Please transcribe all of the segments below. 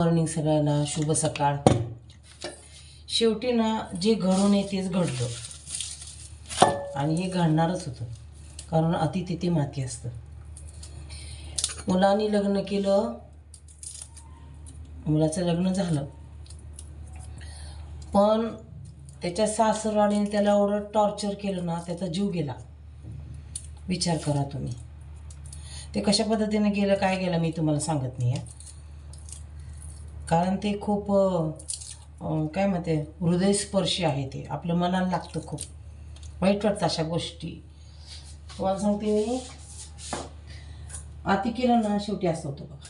Morning सगळ्यांना शुभ सकाळ. शेवटी ना जे घडून आहे तेच घडतं. आणि हे घडणारच होतं. कारण अति तिथे माती असतं. मुलांनी लग्न केलं. मुलाचं लग्न झालं. पण त्याच्या सासरवाडीने त्याला एवढं टॉर्चर केलं ना त्याचा जीव गेला. विचार करा तुम्ही. ते कशा पद्धतीने गेलं काय गेलं मी तुम्हाला सांगत नाही आहे कारण ते खूप काय म्हणते हृदयस्पर्शी आहे ते. आपलं मनाला लागतं खूप. वाईट वाटतं अशा गोष्टी. तुम्हाला सांगते मी. अति केलं ना शेवटी असं होतं बघा.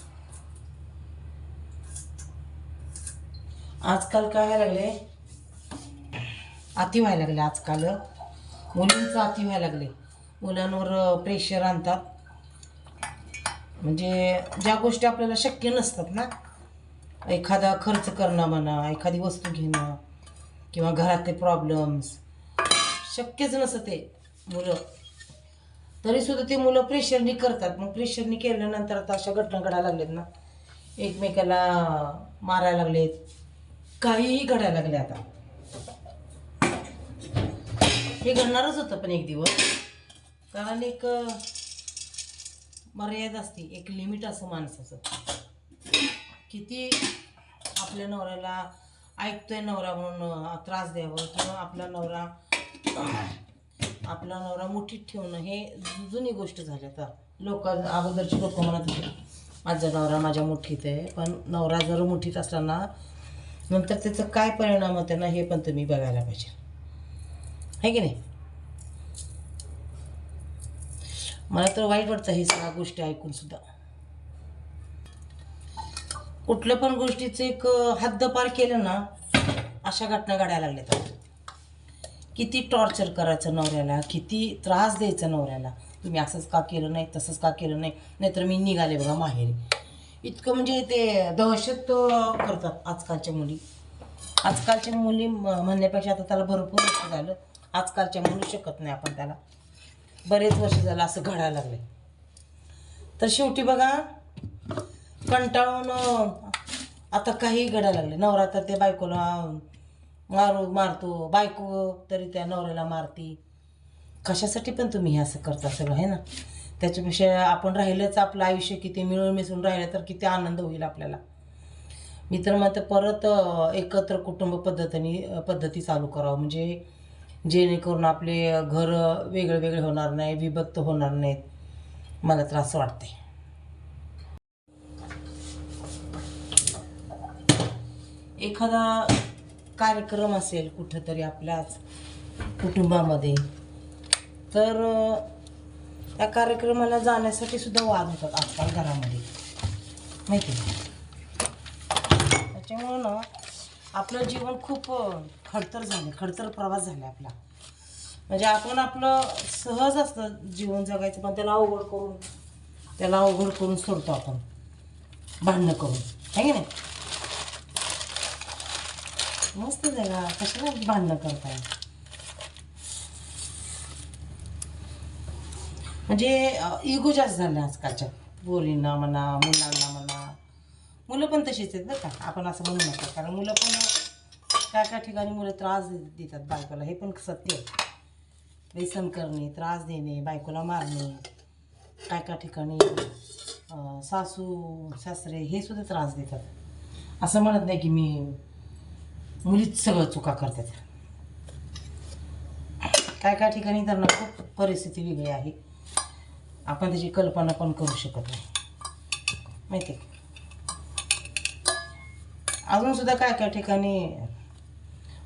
आजकाल काय व्हायला लागले अति व्हायला लागले आजकाल. मुलींचं अति व्हायला लागले मुलांवर प्रेशर आणतात. म्हणजे ज्या गोष्टी आपल्याला शक्य नसतात ना एखादा खर्च करणं म्हणा एखादी वस्तू घेणं किंवा घरातले प्रॉब्लेम्स शक्यच नसतं ते मुलं तरीसुद्धा ते मुलं प्रेशरनी करतात. मग प्रेशरनी केल्यानंतर आता अशा घटना घडायला लागलेत ना. एकमेकाला मारायला लागलेत. काहीही घडायला लागले आता. हे घडणारच होतं पण एक दिवस. कारण एक मर्यादा असते. एक लिमिट असं माणसाचं. किती आपल्या नवऱ्याला ऐकतोय नवरा म्हणून त्रास द्यावं किंवा आपला नवरा आपला नवरा मुठीत ठेवणं हे जुनी गोष्ट झाली आता. लोक अगोदरची लोक म्हणत होते माझा नवरा माझ्या मुठीत आहे पण नवरा जर मुठीत असताना नंतर त्याचं काय परिणाम होते ना हे पण तुम्ही बघायला पाहिजे. आहे की नाही? मला तर वाईट वाटतं हे सगळ्या गोष्टी ऐकून सुद्धा. कुठल्या पण गोष्टीचं एक हद्दपार केलं ना अशा घटना घडायला लागल्यात. आता. किती टॉर्चर करायचं नवऱ्याला किती त्रास द्यायचा नवऱ्याला. तुम्ही असंच का केलं नाही तसंच का केलं नाही नाहीतर मी निघाले बघा माहेरी. इतकं म्हणजे ते दहशत करतात आजकालच्या मुली. आजकालच्या मुली म- म्हणण्यापेक्षा आता त्याला भरपूर वर्ष झालं. आजकालच्या म्हणू शकत नाही आपण त्याला. बरेच वर्ष झालं असं घडायला लागलं तर शेवटी बघा कंटाळून आता काही घडायला लागले. नवरा तर त्या बायकोला मारू मारतो. बायको तरी त्या नवऱ्याला मारती. कशासाठी पण तुम्ही हे असं करता सगळं आहे ना? त्याच्यापेक्षा आपण राहिलंच आपलं आयुष्य किती मिळून मिसळून राहिलं तर किती आनंद होईल आपल्याला. मी तर मग परत एकत्र कुटुंब पद्धतीने पद्धती चालू करावं. म्हणजे जेणेकरून आपले घर वेगळे वेगळे होणार नाही विभक्त होणार नाहीत. मला त्रास वाटते एखादा कार्यक्रम असेल कुठंतरी आपल्याच कुटुंबामध्ये तर त्या कार्यक्रमाला जाण्यासाठी सुद्धा वाद होतात आजकाल घरामध्ये. माहिती आहे? त्याच्यामुळं ना आपलं जीवन खूप खडतर झालं खडतर प्रवास झाला आपला. म्हणजे आपण आपलं सहज असतं जीवन जगायचं पण त्याला अवघड करून त्याला अवघड करून सोडतो आपण. भांडणं करून. आहे की नाही? मस्त जगा कशाला भांडणं करताय म्हणजे इगो जास्त झाला आजकालच्या बोलींना म्हणा मुलांना म्हणा मुलं पण तशीच आहेत बरं का आपण असं म्हणू नका कारण मुलं पण काय काय ठिकाणी मुलं त्रास देतात बायकोला हे पण सत्य आहे व्यसन करणे त्रास देणे बायकोला मारणे काय काय ठिकाणी सासू सासरे हे सुद्धा त्रास देतात असं म्हणत नाही की मी मुलीच सगळं चुका करतात. काय काय ठिकाणी त्यांना खूप परिस्थिती वेगळी आहे. आपण त्याची कल्पना पण करू शकत नाही. माहिती आहे अजून सुद्धा काय काय ठिकाणी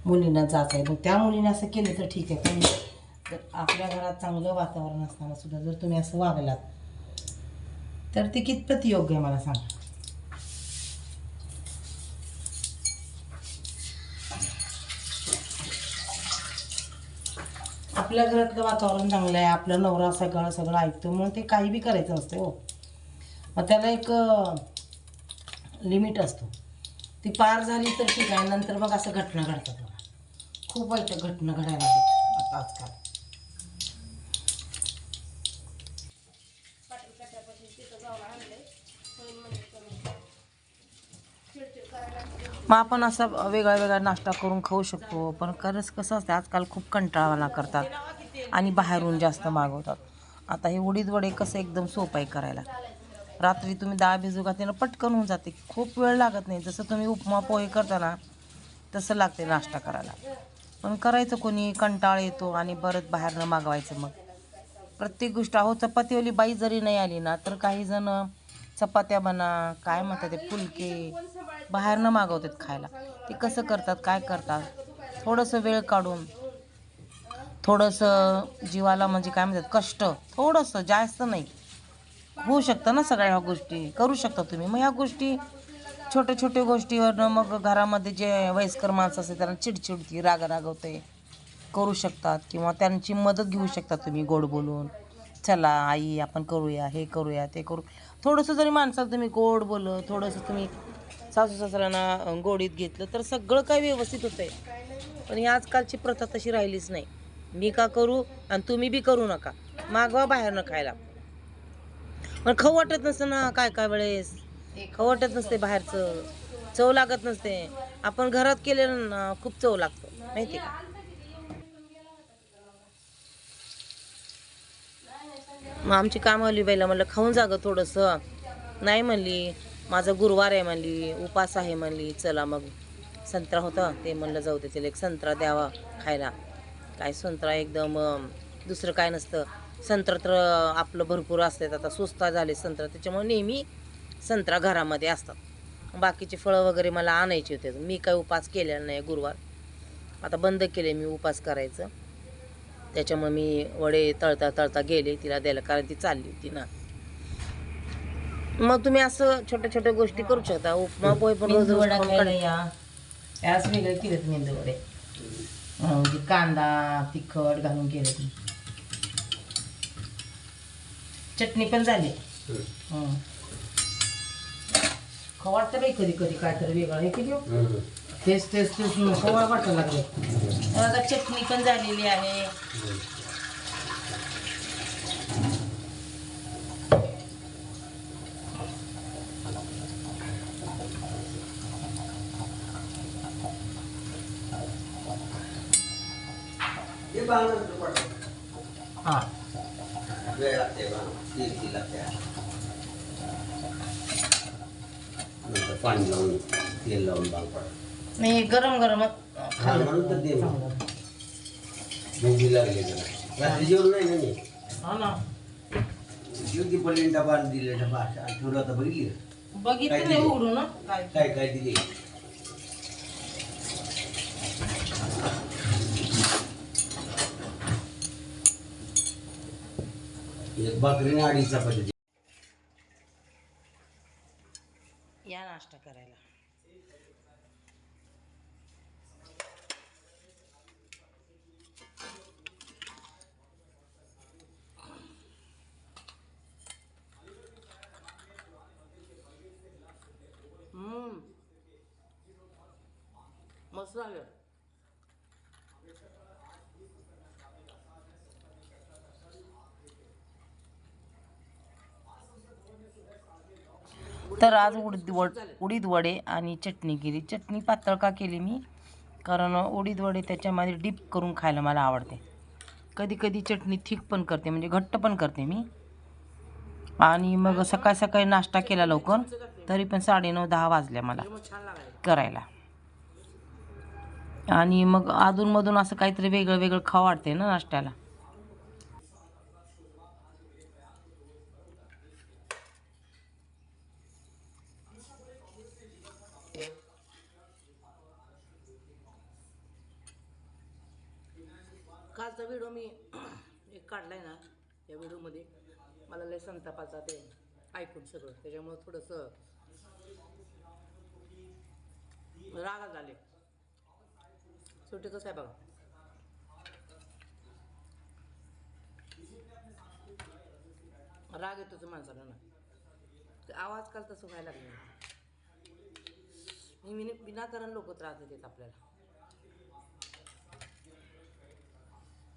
मुलींना जात आहे. मग त्या मुलीने असं केलं तर ठीक आहे. पण जर आपल्या घरात चांगलं वातावरण असताना सुद्धा जर तुम्ही असं वागलात तर ते कितपत योग्य आहे मला सांगा? आपल्या घरातलं वातावरण चांगलं आहे आपलं नवरा सगळं सगळं ऐकतो म्हणून ते काही बी करायचं असतं हो. मग त्याला एक लिमिट असतो. ती पार झाली तर ठीक आहे नंतर मग असं घटना घडतात बघा. खूप वाईट घटना घडायला लागतात आता आजकाल. जाऊन होईल म्हणजे करून. चिडचिड मग आपण असा वेगळा वेगळा नाश्ता करून खाऊ शकतो. पण खरंच कसं असतं आजकाल खूप कंटाळवाना करतात आणि बाहेरून जास्त मागवतात. आता हे उडीद वडे कसं एकदम सोपं आहे करायला. रात्री तुम्ही डाळ भिजू घातली ना पटकन होऊन जाते. खूप वेळ लागत नाही. जसं तुम्ही उपमा पोहे करता ना तसं लागते नाश्ता करायला. पण करायचं कोणी कंटाळ येतो आणि परत बाहेरनं मागवायचं मग. प्रत्येक गोष्ट अहो चपातीवाली बाई जरी नाही आली ना तर काही जण चपात्या बना काय म्हणतात ते फुलके बाहेरनं मागवतात खायला. ते कसं करतात काय करतात? थोडंसं वेळ काढून थोडंसं जीवाला म्हणजे काय म्हणतात कष्ट थोडंसं जास्त नाही. होऊ शकतं ना सगळ्या ह्या गोष्टी? करू शकता तुम्ही. मग ह्या गोष्टी छोट्या छोट्या गोष्टीवरनं मग घरामध्ये जे वयस्कर माणसं असते त्यांना चिडचिडती राग रागवते करू शकतात किंवा त्यांची मदत घेऊ शकता तुम्ही गोड बोलून. चला आई आपण करूया हे करूया ते करू. थोडंसं जरी माणसाला तुम्ही गोड बोल थोडंसं तुम्ही सासू सासऱ्यांना गोडीत घेतलं तर सगळं काय व्यवस्थित होतंय. पण ही आजकालची प्रथा तशी राहिलीच नाही. मी का करू आणि तुम्ही बी करू नका. मागवा बाहेरनं खायला. पण खाऊ वाटत नसतं ना काय काय वेळेस. खाऊ वाटत नसते बाहेरचं. चव लागत नसते. आपण घरात केलेलं ना खूप चव लागतं. माहिती का? मग आमची कामवाली बाईला म्हणलं खाऊन जागं थोडंसं. नाही म्हणली. माझं गुरुवार आहे म्हणली उपास आहे म्हणली चला मग. संत्रा होता ते म्हणलं जाऊ दे तिला एक संत्रा द्यावा खायला. काय संत्रा एकदम दुसरं काय नसतं. संत्रा तर आपलं भरपूर असतात आता सुस्ता झाले संत्रा त्याच्यामुळे नेहमी संत्रा घरामध्ये असतात. बाकीचे फळं वगैरे मला आणायचे होते मी काय उपास केलेला नाही गुरुवार. आता बंद केले मी उपास करायचं. त्याच्यामुळे मी वडे तळता तळता गेले तिला द्यायला कारण ती चालली होती ना. मग तुम्ही असं छोट्या छोट्या गोष्टी करू शकता. उपमा पोहे पण रोज रोज खाऊन आज वेगळे केलेत मेंदू वडे म्हणजे कांदा तिखट घालून केले ती चटणी पण झाली. हं. खाऊ वाटतं बाई कधी कधी काय तर वेगळं हे किती तेच तेच तेच खवा वाटायला लागले. आता चटणी पण झालेली आहे. हा नंतर पाणी लावून तेल लावून बाग पडा नाही गरम गरमच हा, म्हणून तर दे मग. लागली. रात्री जेवण नाही ना मी हा ना जेवती पडली डबा दिले डबा ठेवला होता बघितली? बघितलं काय नाही? उघडून ना काय काय काय दिले एक भाकरीने अडीच चपाती या नाश्ता करायला. मस्त झालं. तर आज उडीद वड उडीद वडे आणि चटणी केली. चटणी पातळ का केली मी? कारण उडीद वडे त्याच्यामध्ये डीप करून खायला मला आवडते. कधी कधी चटणी थिक पण करते म्हणजे घट्ट पण करते मी. आणि मग सकाळी सकाळी नाश्ता केला लवकर तरी पण साडेनऊ दहा वाजल्या मला करायला. आणि मग अधूनमधून असं काहीतरी वेगळं वेगळं खावं वाटते ना नाश्त्याला. कालचा व्हिडिओ मी एक काढलाय ना या व्हिडिओमध्ये मला लय संतापाचा ते ऐकून सगळं. त्याच्यामुळं थोडंसं रागात झाले शेवटी कसं आहे बघा. राग येतोच माणसाला ना. ते आवाज काल तसं व्हायला लागलं. मी विनाकारण लोक त्रास देतात आपल्याला.